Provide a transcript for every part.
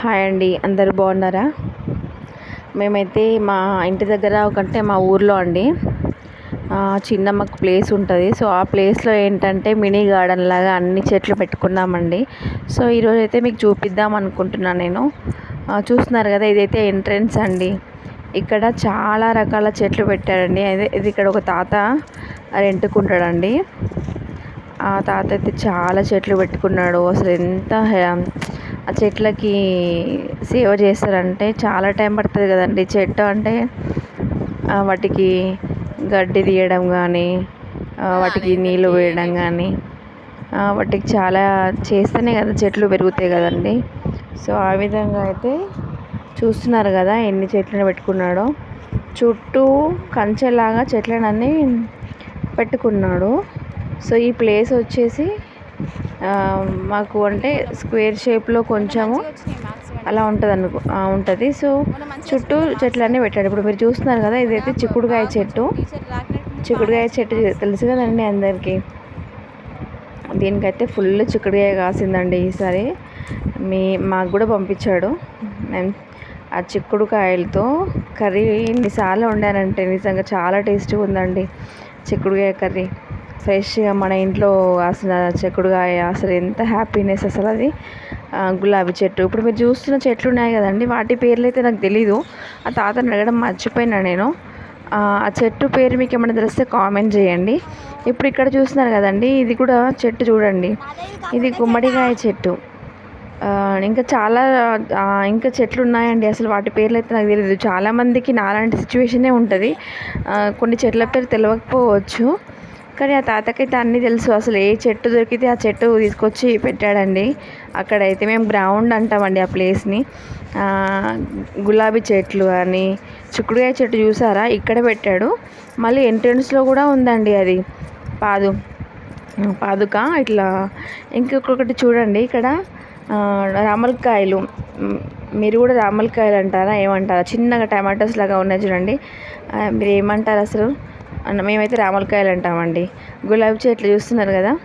Hi అండి అందరు బాగున్నారా? మేమైతే మా ఇంటి దగ్గర ఒకంటే మా ఊర్లో అండి. చిన్న మాకు ప్లేస్ ఉంటుంది. సో ఆ ప్లేస్లో ఏంటంటే మినీ గార్డెన్ లాగా అన్ని చెట్లు పెట్టుకున్నామండి సో ఈరోజు అయితే మీకు చూపిద్దాం అనుకుంటున్నాను నేను. చూస్తున్నారు కదా ఇదైతే ఎంట్రన్స్ అండి. ఇక్కడ చాలా రకాల చెట్లు పెట్టారండి. అదే ఇది ఇక్కడ ఒక తాత రెంటుకుంటాడండి. ఆ తాత అయితే చాలా చెట్లు పెట్టుకున్నాడు. అసలు ఎంత హె- ఆ చెట్లకి సేవ చేస్తారంటే చాలా టైం పడుతుంది కదండి. చెట్టు అంటే వాటికి గడ్డి తీయడం కానీ వాటికి నీళ్ళు వేయడం కానీ వాటికి చాలా చేస్తేనే కదా చెట్లు పెరుగుతాయి కదండి. సో ఆ విధంగా అయితే చూస్తున్నారు కదా ఎన్ని చెట్లను పెట్టుకున్నాడో. చుట్టూ కంచెలాగా చెట్లనన్నీ పెట్టుకున్నాడు. సో ఈ ప్లేస్ వచ్చేసి మాకు అంటే స్క్వేర్ షేప్లో కొంచెము అలా ఉంటుంది అనుకో ఉంటుంది. సో చుట్టూ చెట్లన్నీ పెట్టాడు ఇప్పుడు మీరు చూస్తున్నారు కదా ఇదైతే చిక్కుడుకాయ చెట్టు. చిక్కుడుకాయ చెట్టు తెలుసు కదండి అందరికీ? దీనికైతే ఫుల్ చిక్కుడుకాయ కాసిందండి ఈసారి. మీ మాకు కూడా పంపించాడు. ఆ చిక్కుడుకాయలతో కర్రీ ఇన్నిసార్లు వండానంటే నిజంగా చాలా టేస్టీగా ఉందండి చిక్కుడుకాయ కర్రీ. ఫ్రెష్గా మన ఇంట్లో అసలు చెక్కుడుగాయ అసలు ఎంత హ్యాపీనెస్ అసలు అది. గులాబీ చెట్టు. ఇప్పుడు మీరు చూస్తున్న చెట్లు ఉన్నాయి కదండి వాటి పేర్లు అయితే నాకు తెలీదు. ఆ తాతను అడగడం మర్చిపోయినా నేను. ఆ చెట్టు పేరు మీకు ఏమైనా తెలిస్తే కామెంట్ చేయండి. ఇప్పుడు ఇక్కడ చూస్తున్నారు కదండి ఇది కూడా చెట్టు చూడండి. ఇది గుమ్మడికాయ చెట్టు. ఇంకా చాలా ఇంకా చెట్లు ఉన్నాయండి. అసలు వాటి పేర్లు అయితే నాకు తెలియదు చాలామందికి నాలాంటి సిచ్యువేషనే ఉంటుంది. కొన్ని చెట్ల పేరు తెలియకపోవచ్చు కానీ ఆ తాతకైతే అన్నీ తెలుసు. అసలు ఏ చెట్టు దొరికితే ఆ చెట్టు తీసుకొచ్చి పెట్టాడండి. అక్కడైతే మేము గ్రౌండ్ అంటామండి ఆ ప్లేస్ని గులాబీ చెట్లు అని చిక్కుడుకాయ చెట్టు చూసారా? ఇక్కడ పెట్టాడు. మళ్ళీ ఎంట్రన్స్లో కూడా ఉందండి అది. పాదు పాదుక ఇట్లా. ఇంకొకటి చూడండి ఇక్కడ. రామలకాయలు. మీరు కూడా రామలకాయలు అంటారా? ఏమంటారా? చిన్నగా టమాటోస్ లాగా ఉన్నాయి చూడండి. మీరు ఏమంటారు అసలు? మేమైతే రామలకాయలు అంటామండి. గులాబీ చెట్లు చూస్తున్నారు కదా?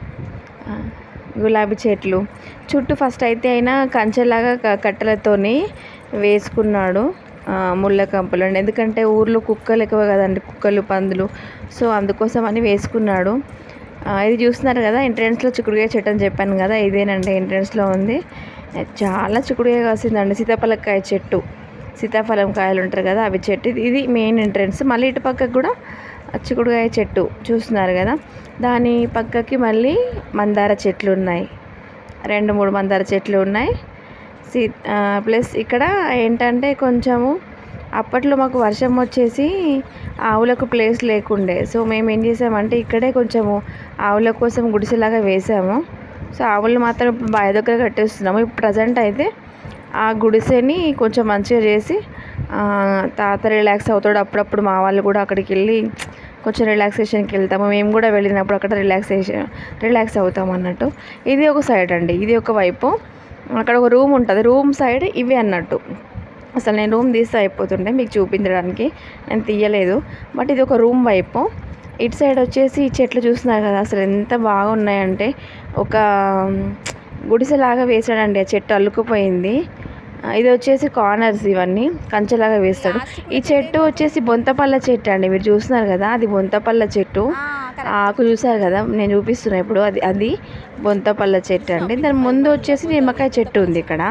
గులాబీ చెట్లు. చుట్టూ ఫస్ట్ అయితే అయినా కంచెలాగా కట్టెలతోని వేసుకున్నాడు ముళ్ళ కంపలు. అండి ఎందుకంటే ఊర్లో కుక్కలు ఎక్కువ కదండి కుక్కలు పందులు. సో అందుకోసం అని వేసుకున్నాడు ఇది చూస్తున్నారు కదా ఎంట్రన్స్లో చిక్కుడుకాయ చెట్టు అని చెప్పాను కదా ఇదేనండి ఎంట్రన్స్లో ఉంది. చాలా చిక్కుడుకాయ కాసిందండి సీతాఫలకాయ చెట్టు. సీతాఫలం కాయలు ఉంటారు కదా అవి చెట్టు. ఇది- ఇది మెయిన్ ఎంట్రన్స్ మళ్ళీ ఇటు పక్కకు కూడా చిక్కుడుకాయ చెట్టు చూస్తున్నారు కదా దాని పక్కకి మళ్ళీ మందార చెట్లు ఉన్నాయి. రెండు మూడు మందార చెట్లు ఉన్నాయి. సీ ప్లస్ ఇక్కడ ఏంటంటే కొంచెము అప్పట్లో మాకు వర్షం వచ్చేసి ఆవులకు ప్లేస్ లేకుండే. సో మేము ఏం చేసామంటే ఇక్కడే కొంచెము ఆవుల కోసం గుడిసెలాగా వేసాము. సో ఆవులు మాత్రం ఇప్పుడు బావి దగ్గర కట్టేస్తున్నాము. ఇప్పుడు ప్రజెంట్ అయితే ఆ గుడిసెని కొంచెం మంచిగా చేసి తాత రిలాక్స్ అవుతాడు. అప్పుడప్పుడు మా వాళ్ళు కూడా అక్కడికి వెళ్ళి కొంచెం రిలాక్సేషన్కి వెళ్తాము. మేము కూడా వెళ్ళినప్పుడు అక్కడ రిలాక్సేషన్ రిలాక్స్ అవుతాం అన్నట్టు. ఇది ఒక సైడ్ అండి. ఇది ఒక వైపు. అక్కడ ఒక రూమ్ ఉంటుంది. రూమ్ సైడ్ ఇవి అన్నట్టు. అసలు నేను రూమ్ తీస్తే అయిపోతుండే మీకు చూపించడానికి నేను తీయలేదు. బట్ ఇది ఒక రూమ్ వైపు. ఇటు సైడ్ వచ్చేసి ఈ చెట్లు చూస్తున్నారు కదా అసలు ఎంత బాగున్నాయంటే ఒక గుడిసెలాగా వేసాడండి ఆ చెట్టు అల్లుకుపోయింది. ఇది వచ్చేసి కార్నర్స్ ఇవన్నీ కంచెలాగా వేస్తాడు. ఈ చెట్టు వచ్చేసి బొంతపల్ల చెట్టు అండి మీరు చూస్తున్నారు కదా అది బొంతపల్ల చెట్టు. ఆకు చూసారు కదా నేను చూపిస్తున్నా ఇప్పుడు అది అది బొంతపల్ల చెట్టు అండి. దాని ముందు వచ్చేసి నిమ్మకాయ చెట్టు ఉంది ఇక్కడ.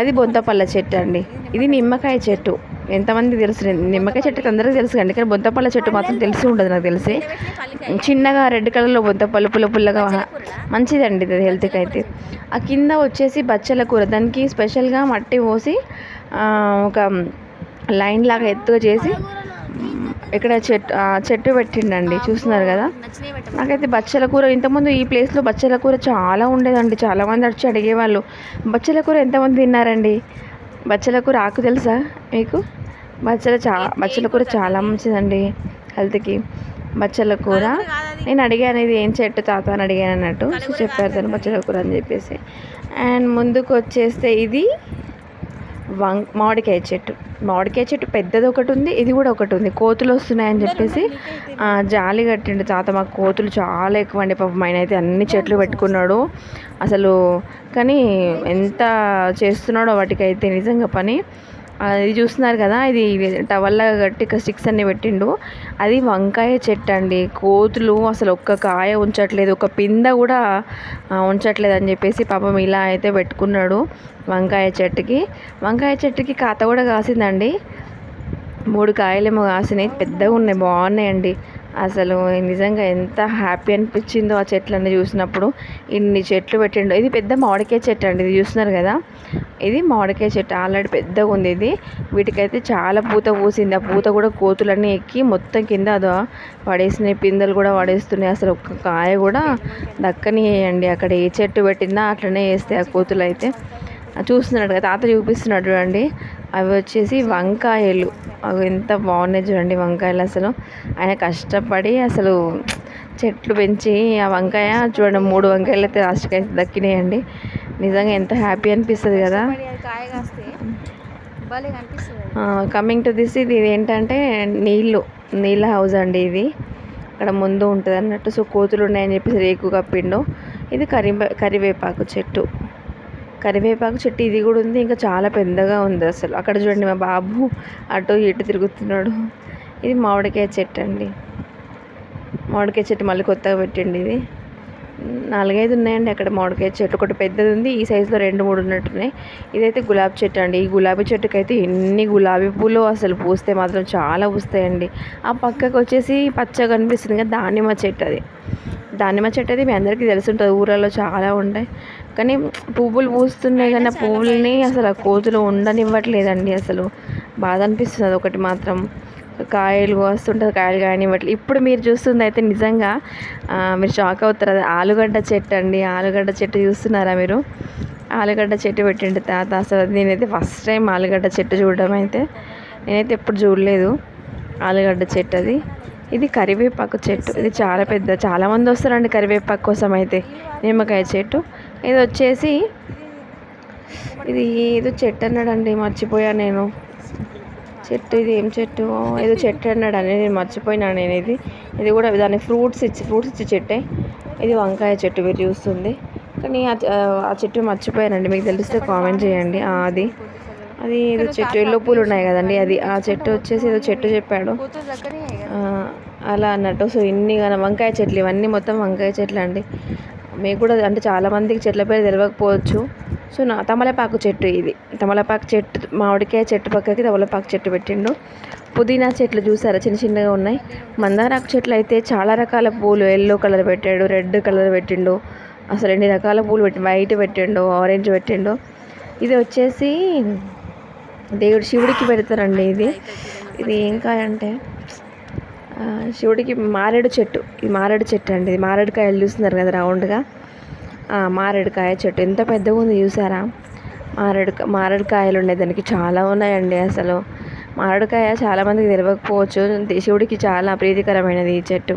అది బొంతపల్ల చెట్టు అండి. ఇది నిమ్మకాయ చెట్టు. ఎంతమంది తెలుసు? నిమ్మకాయ చెట్టు అందరికీ తెలుసు అండి కానీ బొంతపల్ల చెట్టు మాత్రం తెలిసి ఉండదు నాకు తెలిసి. చిన్నగా రెడ్ కలర్లో బొంతపల్లు పుల్ల పుల్లగా మంచిదండి ఇది హెల్త్కి అయితే. ఆ కింద వచ్చేసి బచ్చల కూర. దానికి స్పెషల్గా మట్టి పోసి ఒక లైన్ లాగా ఎత్తుగా చేసి ఇక్కడ చెట్టు చెట్టు పెట్టిండండి. చూస్తున్నారు కదా? నాకైతే బచ్చల కూర ఇంతకుముందు ఈ ప్లేస్లో బచ్చల కూర చాలా ఉండేదండి. చాలామంది వచ్చి అడిగేవాళ్ళు బచ్చల కూర ఎంతమంది తిన్నారండి? బచ్చల కూర ఆకు తెలుసా మీకు? బచ్చల చా బచ్చల కూర చాలా మంచిదండి హెల్త్కి. బచ్చల కూర. నేను అడిగాను ఇది ఏం చెట్టు తాత అని అడిగాను అన్నట్టు. సో చెప్పారు తను బచ్చల కూర అని చెప్పేసి. అండ్ ముందుకు వచ్చేస్తే ఇది వం మామిడికాయ చెట్టు. మామిడికాయ చెట్టు పెద్దది ఒకటి ఉంది ఇది కూడా ఒకటి ఉంది. కోతులు వస్తున్నాయని చెప్పేసి జాలి కట్టిండు తాత. మాకు కోతులు చాలా ఎక్కువ అండి పాపం ఆయన అయితే అన్ని చెట్లు పెట్టుకున్నాడు. అసలు కానీ ఎంత చేస్తున్నాడో వాటికైతే నిజంగా పని. ఇది చూస్తున్నారు కదా ఇది టవల్లా కట్టి స్టిక్స్ అన్ని పెట్టిండు. అది వంకాయ చెట్టు అండి కోతులు అసలు ఒక్క కాయ ఉంచట్లేదు. ఒక పింద కూడా ఉంచట్లేదు అని చెప్పేసి పాపం ఇలా అయితే పెట్టుకున్నాడు వంకాయ చెట్టుకి. వంకాయ చెట్టుకి కాత కూడా కాసిందండి. మూడు కాయలేమో కాసినాయి. పెద్దగా ఉన్నాయి. బాగున్నాయండి. అసలు నిజంగా ఎంత హ్యాపీ అనిపించిందో ఆ చెట్లన్నీ చూసినప్పుడు. ఇన్ని చెట్లు పెట్టిండు. ఇది పెద్ద మామిడికాయ చెట్టు అండి ఇది చూస్తున్నారు కదా? ఇది మామిడికాయ చెట్టు. ఆల్రెడీ పెద్దగా ఉంది ఇది. వీటికైతే చాలా పూత పూసింది. ఆ పూత కూడా కోతులన్నీ ఎక్కి మొత్తం కింద అదో పడేసినాయి. పిందెలు కూడా పడేస్తున్నాయి. అసలు ఒక్క కాయ కూడా దక్కనియండి అక్కడ ఏ చెట్టు పెట్టిందా అట్లనే వేస్తాయి ఆ కోతులు అయితే. చూస్తున్నాడు కదా తాత చూపిస్తున్నాడు చూడండి. అవి వచ్చేసి వంకాయలు. అవి ఎంత బాగున్నాయి చూడండి వంకాయలు అసలు. ఆయన కష్టపడి అసలు చెట్లు పెంచి ఆ వంకాయ చూడండి మూడు వంకాయలు అయితే లాస్ట్కి అయితే దక్కినాయండి. నిజంగా ఎంత హ్యాపీ అనిపిస్తుంది కదా. కమింగ్ టు దిస్ ఇది ఏంటంటే నీళ్ళు. నీళ్ళ హౌస్ అండి ఇది. అక్కడ ముందు ఉంటుంది అన్నట్టు సో కోతులు ఉన్నాయని చెప్పేసి రేకు కప్పిండు ఇది కరివే కరివేపాకు చెట్టు. కరివేపాకు చెట్టు ఇది కూడా ఉంది. ఇంకా చాలా పెద్దగా ఉంది అసలు. అక్కడ చూడండి మా బాబు అటు ఇటు తిరుగుతున్నాడు. ఇది మామిడికాయ చెట్టు అండి. మామిడికాయ చెట్టు మళ్ళీ కొత్తగా పెట్టండి ఇది. నాలుగైదు ఉన్నాయండి. అక్కడ మామిడికాయ చెట్టు ఒకటి పెద్దది ఉంది. ఈ సైజులో రెండు మూడు ఉన్నట్టున్నాయి. ఇదైతే గులాబీ చెట్టు అండి. ఈ గులాబీ చెట్టుకి అయితే ఎన్ని గులాబీ పూలు అసలు పూస్తే మాత్రం చాలా పూస్తాయండి. ఆ పక్కకు వచ్చేసి పచ్చగా కనిపిస్తుంది కదా దానిమ్మ చెట్టు అది. దానిమ్మ చెట్టు అయితే మీ అందరికీ తెలిసి ఉంటుంది ఊరల్లో చాలా ఉంటాయి. కానీ పువ్వులు పూస్తున్నాయి కానీ ఆ పువ్వుల్ని అసలు ఆ కోతులు ఉండనివ్వట్లేదండి. అసలు బాధ అనిపిస్తుంది అది ఒకటి మాత్రం. కాయలు కోస్తుంటారు కాయలు కాయనివ్వట్లేదు ఇప్పుడు మీరు చూస్తుంది అయితే నిజంగా మీరు షాక్ అవుతారు. అది ఆలుగడ్డ చెట్టు అండి. ఆలుగడ్డ చెట్టు చూస్తున్నారా మీరు? ఆలుగడ్డ చెట్టు పెట్టిండు తాత అసలు. అది నేనైతే ఫస్ట్ టైం ఆలుగడ్డ చెట్టు చూడడం అయితే. నేనైతే ఎప్పుడు చూడలేదు ఆలుగడ్డ చెట్టు అది. ఇది కరివేపాకు చెట్టు. ఇది చాలా పెద్ద చాలామంది వస్తారండి కరివేపాకు కోసం అయితే. నిమ్మకాయ చెట్టు. ఇది వచ్చేసి ఇది ఏదో చెట్టు అన్నాడండి మర్చిపోయా నేను. చెట్టు ఇది ఏం చెట్టు? ఏదో చెట్టు అన్నాడు అని నేను మర్చిపోయినా నేను ఇది ఇది కూడా దాని ఫ్రూట్స్ ఇచ్చి ఫ్రూట్స్ ఇచ్చే చెట్టే. ఇది వంకాయ చెట్టు మీరు చూస్తుంది. కానీ ఆ చెట్టు మర్చిపోయానండి. మీకు తెలిస్తే కామెంట్ చేయండి. అది. అది ఏదో చెట్టు ఎల్లో పూలు ఉన్నాయి కదండి. అది ఆ చెట్టు వచ్చేసి ఏదో చెట్టు చెప్పాడు. అలా అన్నట్టు. సో ఇన్ని కానీ వంకాయ చెట్లు ఇవన్నీ మొత్తం వంకాయ చెట్లు అండి మీకు కూడా అంటే చాలామందికి చెట్ల పేరు తెలియకపోవచ్చు. సో నా తమలపాకు చెట్టు ఇది. తమలపాకు చెట్టు మామిడికాయ చెట్టు పక్కకి తమలపాకు చెట్టు పెట్టిండు. పుదీనా చెట్లు చూసారా? చిన్న చిన్నగా ఉన్నాయి. మందారాకు చెట్లు అయితే చాలా రకాల పూలు. ఎల్లో కలర్ పెట్టాడు రెడ్ కలర్ పెట్టిండు. అసలు ఎన్ని రకాల పూలు పెట్టి వైట్ పెట్టిండు ఆరెంజ్ పెట్టిండు. ఇది వచ్చేసి దేవుడు శివుడికి పెడతారండి ఇది. ఇది ఏం కాయంటే శివుడికి మారేడు చెట్టు. ఇది మారేడు చెట్టు అండి. ఇది మారేడుకాయలు చూస్తున్నారు కదా రౌండ్గా. మారేడుకాయ చెట్టు. ఎంత పెద్దగా ఉంది చూసారా? మారేడు మారేడుకాయలు ఉన్నాయి. దానికి చాలా ఉన్నాయండి అసలు. మారేడుకాయ చాలా మందికి తెలియకపోవచ్చు. శివుడికి చాలా ప్రీతికరమైనది ఈ చెట్టు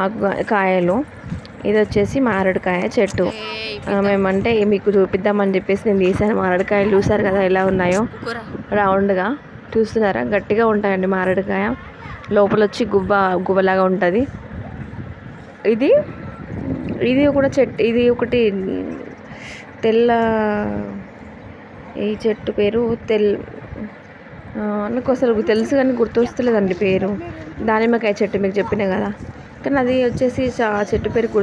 ఆకు కాయలు. ఇది వచ్చేసి మారేడుకాయ చెట్టు. మేమంటే మీకు చూపిద్దామని చెప్పేసి నేను తీసాను. మారేడుకాయలు చూసారు కదా ఎలా ఉన్నాయో? రౌండ్గా. చూస్తున్నారా? గట్టిగా ఉంటాయండి మారేడుకాయ. లోపల వచ్చి గుబ్బ గువ్వలాగా ఉంటుంది. ఇది ఇది కూడా చెట్టు ఇది ఒకటి తెల్ల ఈ చెట్టు పేరు తెల్ నాకు అసలు తెలుసు కానీ గుర్తొస్తలేదండి పేరు. దానిమ్మకాయ చెట్టు మీకు చెప్పిన కదా. కానీ అది వచ్చేసి చా- చెట్టు పేరు గుర్తు